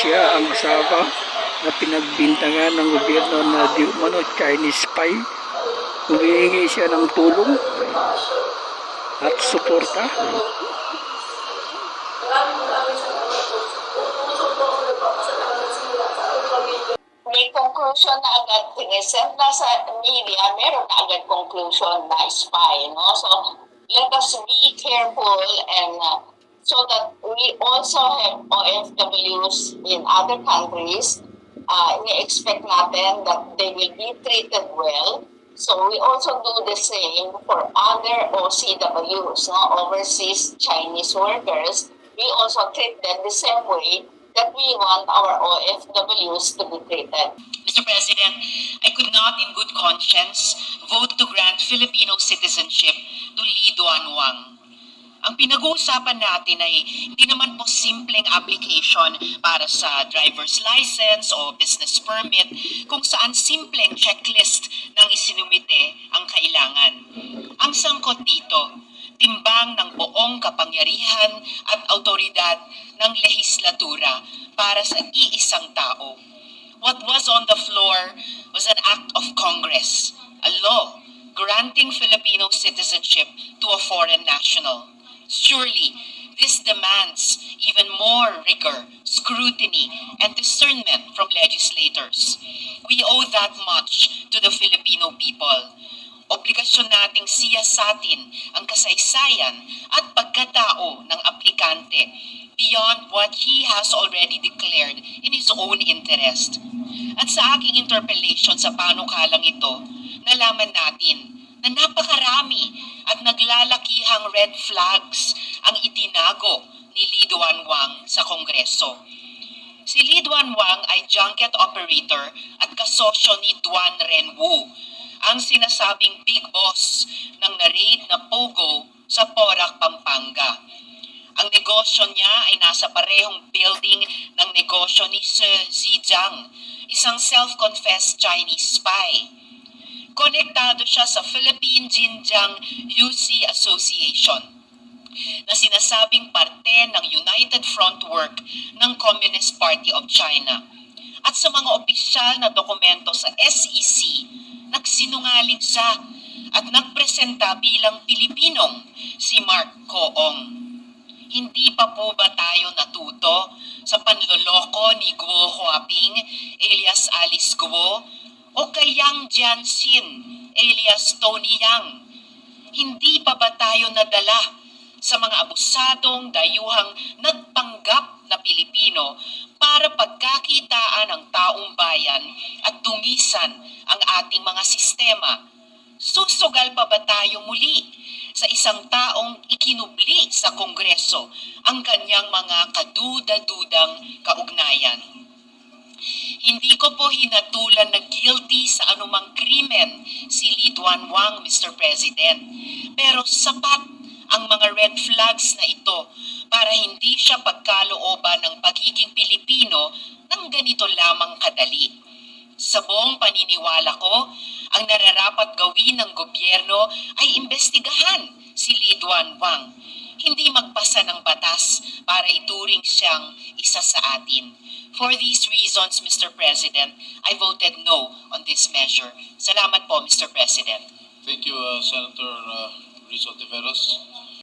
siya ang asawa na pinagbintangan ng gobyerno na di umano Chinese spy. Humihingi siya ng tulong at suporta. may conclusion na agad sinesend na sa media, meron na agad conclusion na spy, no? So, let us be careful and uh, so that we also have OFWs in other countries, uh, we-expect natin that they will be treated well. So we also do the same for other OCWs, no? overseas Chinese workers. We also treat them the same way that we want our OFWs to be treated. Mr. President, I could not in good conscience vote to grant Filipino citizenship to Lee Duan Wang. Ang pinag-uusapan natin ay hindi naman po simpleng application para sa driver's license o business permit kung saan simpleng checklist ng isinumite ang kailangan. Ang sangkot dito, timbang ng buong kapangyarihan at autoridad ng lehislatura para sa iisang tao. What was on the floor was an act of Congress, a law granting Filipino citizenship to a foreign national. Surely, this demands even more rigor, scrutiny, and discernment from legislators. We owe that much to the Filipino people. Obligasyon nating siyasatin ang kasaysayan at pagkatao ng aplikante beyond what he has already declared in his own interest. At sa aking interpellation sa panukalang ito, nalaman natin na napakarami at naglalakihang red flags ang itinago ni Lee Duan Wang sa Kongreso. Si Lee Duan Wang ay junket operator at kasosyo ni Duan Renwu, ang sinasabing big boss ng na-raid na Pogo sa Porac, Pampanga. Ang negosyo niya ay nasa parehong building ng negosyo ni Sir Zijiang, isang self-confessed Chinese spy. Konektado siya sa Philippine Xinjiang UC Association na sinasabing parte ng United Front Work ng Communist Party of China. At sa mga opisyal na dokumento sa SEC, nagsinungaling siya at nagpresenta bilang Pilipinong si Mark Koong. Hindi pa po ba tayo natuto sa panloloko ni Guo Huaping alias Alice Guo o kay Yang Jianxin alias Tony Yang? Hindi pa ba tayo nadala sa mga abusadong dayuhang nagpanggap na Pilipino para pagkakitaan ang taong bayan at tungisan ang ating mga sistema? Susugal pa ba tayo muli sa isang taong ikinubli sa Kongreso ang kanyang mga kaduda-dudang kaugnayan? Hindi ko po hinatulan na guilty sa krimen si Lee Duan Wang, Mr. President. Pero sapat ang mga red flags na ito para hindi siya pagkalooban ng pagiging Pilipino ng ganito lamang kadali. Sa buong paniniwala ko, ang nararapat gawin ng gobyerno ay imbestigahan si Lee Duan Wang, hindi magpasa ng batas para ituring siyang isa sa atin. For these reasons, Mr. President, I voted no on this measure. Salamat po, Mr. President. Thank you, uh, Senator uh, Rizzo Tiveros.